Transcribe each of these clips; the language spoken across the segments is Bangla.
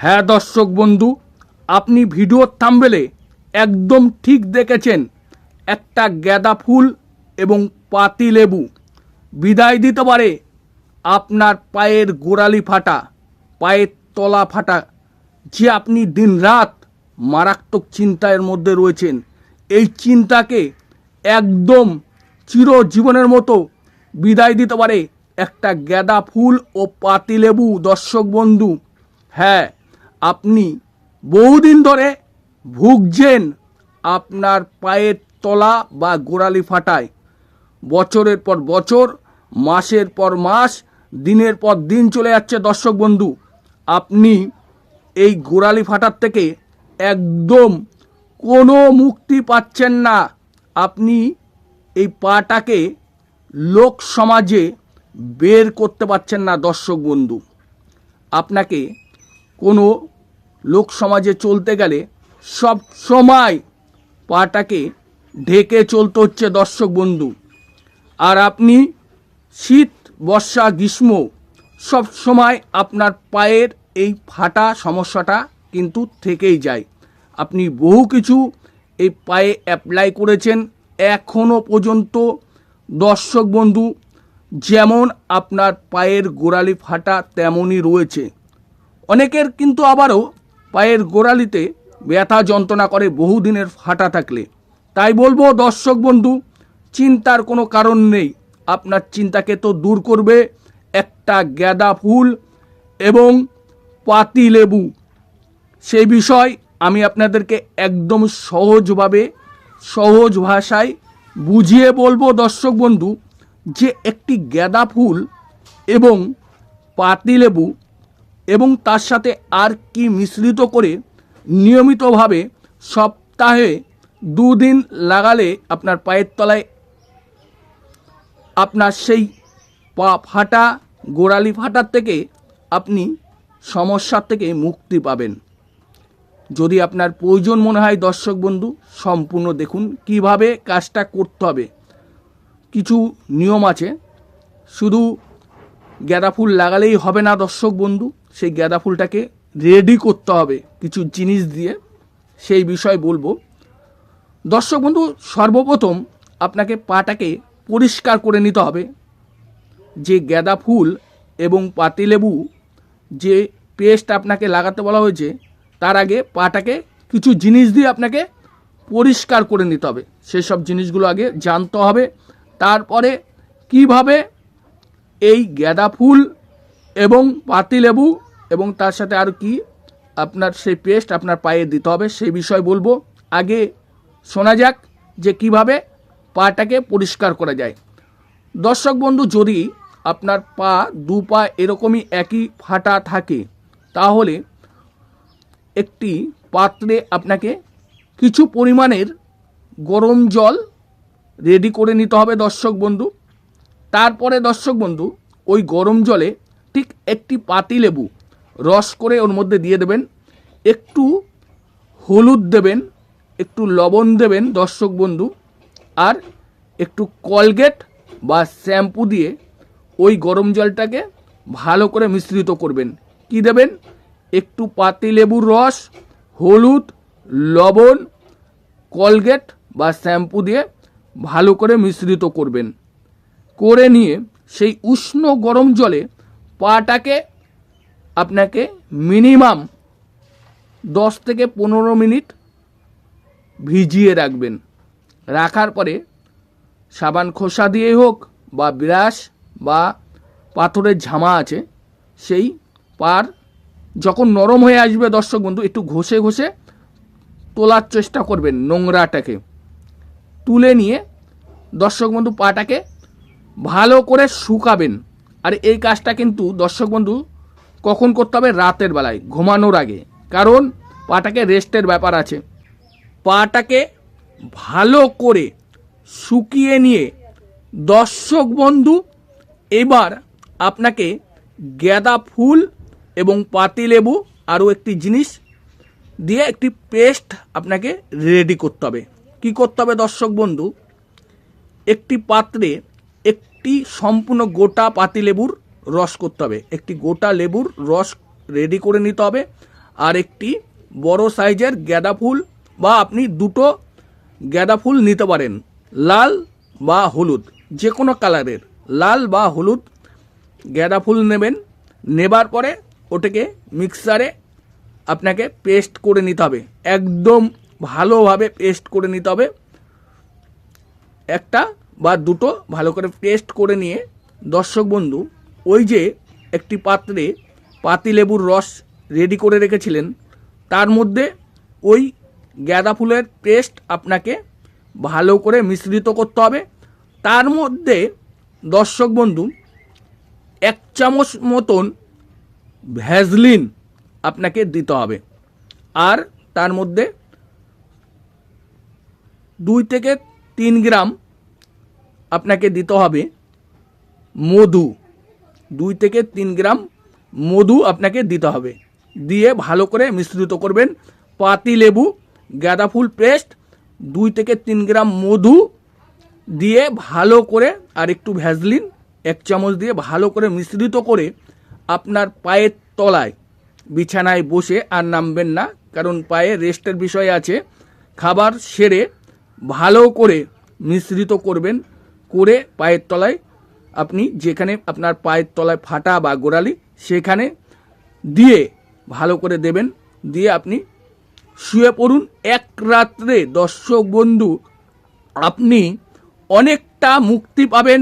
হ্যাঁ দর্শক বন্ধু, আপনি ভিডিওর থাম্বেলে একদম ঠিক দেখেছেন। একটা গাঁদা ফুল এবং পাতি লেবু। বিদায় দিতে পারে আপনার পায়ের গোড়ালি ফাটা, পায়ের তলা ফাটা, যে আপনি দিনরাত মারাত্মক চিন্তার মধ্যে রয়েছেন। এই চিন্তাকে একদম চিরজীবনের মতো বিদায় দিতে পারে একটা গাঁদা ফুল ও পাতিলেবু দর্শক বন্ধু হ্যাঁ আপনি বহুদিন ধরে ভুগছেন আপনার পায়ের তলা বা গোড়ালি ফাটায়। বছরের পর বছর, মাসের পর মাস, দিনের পর দিন চলে যাচ্ছে দর্শক বন্ধু। আপনি এই গোড়ালি ফাটার থেকে একদম কোনো মুক্তি পাচ্ছেন না। আপনি এই পাটাকে লোক সমাজে বের করতে পারছেন না দর্শক বন্ধু। আপনাকে কোনো লোক সমাজে চলতে গেলে সব সময় পাটাকে ঢেকে চলতে হচ্ছে দর্শক বন্ধু। আর আপনি শীত, বর্ষা, গ্রীষ্ম সব সময় আপনার পায়ের এই ফাটা সমস্যাটা কিন্তু থেকেই যায়। আপনি বহু কিছু এই পায়ে অ্যাপ্লাই করেছেন। এখনও পর্যন্ত দর্শক বন্ধু, যেমন আপনার পায়ের গোড়ালি ফাটা তেমনই রয়েছে। অনেকের কিন্তু আবারও পায়ের গোড়ালিতে ব্যথা যন্ত্রণা করে বহুদিনের ফাটা থাকলে। তাই বলব, দর্শক বন্ধু, চিন্তার কোনো কারণ নেই। আপনার চিন্তাকে তো দূর করবে একটা গাঁদা ফুল এবং পাতি লেবু। সেই বিষয় আমি আপনাদেরকে একদম সহজভাবে, সহজ ভাষায় বুঝিয়ে বলব, দর্শক বন্ধু, যে একটি গাঁদা ফুল এবং পাতিলেবু এবং তার সাথে আর কি মিশ্রিত করে নিয়মিতভাবে সপ্তাহে দুদিন লাগালে আপনার পায়ের তলায় আপনার সেই পা ফাটা গোড়ালি ফাটার থেকে আপনি সমস্যার থেকে মুক্তি পাবেন। যদি আপনার প্রয়োজন মনে হয় দর্শক বন্ধু, সম্পূর্ণ দেখুন কীভাবে কাজটা করতে হবে। কিছু নিয়ম আছে। শুধু গাঁদা ফুল লাগালেই হবে না দর্শক বন্ধু। সেই গাঁদা ফুলটাকে রেডি করতে হবে কিছু জিনিস দিয়ে। সেই বিষয় বলব। দর্শক বন্ধু, সর্বপ্রথম আপনাকে পাটাকে পরিষ্কার করে নিতে হবে। যে গাঁদা ফুল এবং পাতিলেবু যে পেস্ট আপনাকে লাগাতে বলা হয়েছে, তার আগে পাটাকে কিছু জিনিস দিয়ে আপনাকে পরিষ্কার করে নিতে হবে। সেসব জিনিসগুলো আগে জানতে হবে। তারপরে কীভাবে এই গাঁদা ফুল এবং পাতিলেবু এবং তার সাথে আর কি? আপনার সেই পেস্ট আপনার পায়ে দিতে হবে, সেই বিষয় বলব। আগে শোনা যাক যে কীভাবে পাটাকে পরিষ্কার করা যায়। দর্শক বন্ধু, যদি আপনার পা দু পা এরকমই একই ফাটা থাকে, তাহলে একটি পাত্রে আপনাকে কিছু পরিমাণের গরম জল রেডি করে নিতে হবে দর্শক বন্ধু। তারপরে দর্শক বন্ধু, ওই গরম জলে ঠিক একটি পাতি লেবু রস করে ওর মধ্যে দিয়ে দেবেন। একটু হলুদ দেবেন, একটু লবণ দেবেন দর্শক বন্ধু, আর একটু কলগেট বা শ্যাম্পু দিয়ে ওই গরম জলটাকে ভালো করে মিশ্রিত করবেন। কি দেবেন? একটু পাতি লেবুর রস, হলুদ, লবণ, কলগেট বা শ্যাম্পু দিয়ে ভালো করে মিশ্রিত করবেন। করে নিয়ে সেই উষ্ণ গরম জলে পাটাকে আপনাকে মিনিমাম দশ থেকে পনেরো মিনিট ভিজিয়ে রাখবেন। রাখার পরে সাবান খোসা দিয়েই হোক বা ব্রাশ বা পাথরের ঝামা আছে, সেই পার যখন নরম হয়ে আসবে দর্শক বন্ধু, একটু ঘষে ঘষে তোলার চেষ্টা করবেন নোংরাটাকে। তুলে নিয়ে দর্শক বন্ধু পাটাকে ভালো করে শুকাবেন। আর এই কাজটা কিন্তু, দর্শক বন্ধু, কখন করতে হবে? রাতের বেলায়, ঘুমানোর আগে। কারণ, পাটাকে রেস্টের ব্যাপার আছে। পাটাকে ভালো করে শুকিয়ে নিয়ে, দর্শক বন্ধু, এবার আপনাকে গাঁদা ফুল এবং পাতিলেবু আরও একটি জিনিস দিয়ে একটি পেস্ট আপনাকে রেডি করতে হবে। কী করতে হবে দর্শক বন্ধু? একটি পাত্রে একটি সম্পূর্ণ গোটা পাতিলেবুর রস করতে হবে। একটি গোটা লেবুর রস রেডি করে নিতে হবে আর একটি বড় সাইজের গাঁদা ফুল বা আপনি দুটো গাঁদা ফুল নিতে পারেন, লাল বা হলুদ যে কোনো কালারের। লাল বা হলুদ গাঁদা ফুল নেবেন, নেবার পরে ওটাকে মিক্সারে আপনাকে পেস্ট করে নিতে হবে। একদম ভালোভাবে পেস্ট করে নিতে হবে। একটা বা দুটো ভালো করে পেস্ট করে নিয়ে দর্শক বন্ধু, ওই যে একটি পাত্রে পাতিলেবুর রস রেডি করে রেখেছিলেন, তার মধ্যে ওই গাঁদা ফুলের পেস্ট আপনাকে ভালো করে মিশ্রিত করতে হবে। তার মধ্যে দর্শক বন্ধু, এক চামচ মতন ভ্যাজলিন আপনাকে দিতে হবে। আর তার মধ্যে দুই থেকে তিন গ্রাম আপনাকে দিতে হবে মধু। দুই থেকে তিন গ্রাম মধু আপনাকে দিতে হবে। দিয়ে ভালো করে মিশ্রিত করবেন পাতি লেবু, গাঁদা ফুল পেস্ট, দুই থেকে তিন গ্রাম মধু দিয়ে ভালো করে আর একটু ভ্যাজলিন এক চামচ দিয়ে ভালো করে মিশ্রিত করে আপনার পায়ের তলায় বিছানায় বসে আর নামবেন না, কারণ পায়ে রেস্টের বিষয় আছে। খাবার সেরে ভালো করে মিশ্রিত করবেন করে পায়ের তলায় আপনি যেখানে আপনার পায়ের তলায় ফাটা বা গোড়ালি, সেখানে দিয়ে ভালো করে দেবেন। দিয়ে আপনি শুয়ে পড়ুন। এক রাত্রে দর্শক বন্ধু, আপনি অনেকটা মুক্তি পাবেন।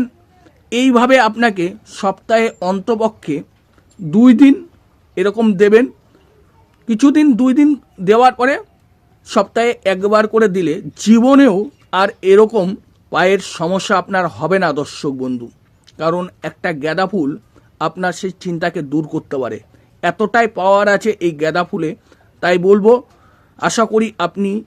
এইভাবে আপনাকে সপ্তাহে অন্তপক্ষে দুই দিন এরকম দেবেন। কিছুদিন, দুই দিন দেওয়ার পরে সপ্তাহে একবার করে দিলে জীবনেও আর এরকম পায়ের সমস্যা আপনার হবে না, দর্শক বন্ধু। কারণ একটা গাঁদা ফুল আপনার সেই চিন্তাকে দূর করতে পারে। এতটাই পাওয়ার আছে এই গাঁদা ফুলে। তাই বলব, আশা করি আপনি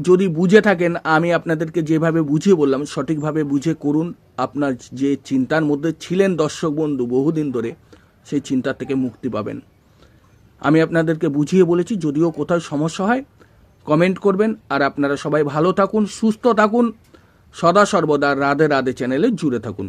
যদি বুঝে থাকেন, আমি আপনাদেরকে যেভাবে বুঝিয়ে বললাম, সঠিকভাবে বুঝে করুন আপনার যে চিন্তার মধ্যে ছিলেন দর্শক বন্ধু বহুদিন ধরে, সেই চিন্তা থেকে মুক্তি পাবেন। আমি আপনাদেরকে বুঝিয়ে বলেছি, যদিও কোথাও সমস্যা হয় কমেন্ট করবেন। আর আপনারা সবাই ভালো থাকুন, সুস্থ থাকুন। সদা সর্বদা রাধে রাধে চ্যানেলে জুড়ে থাকুন।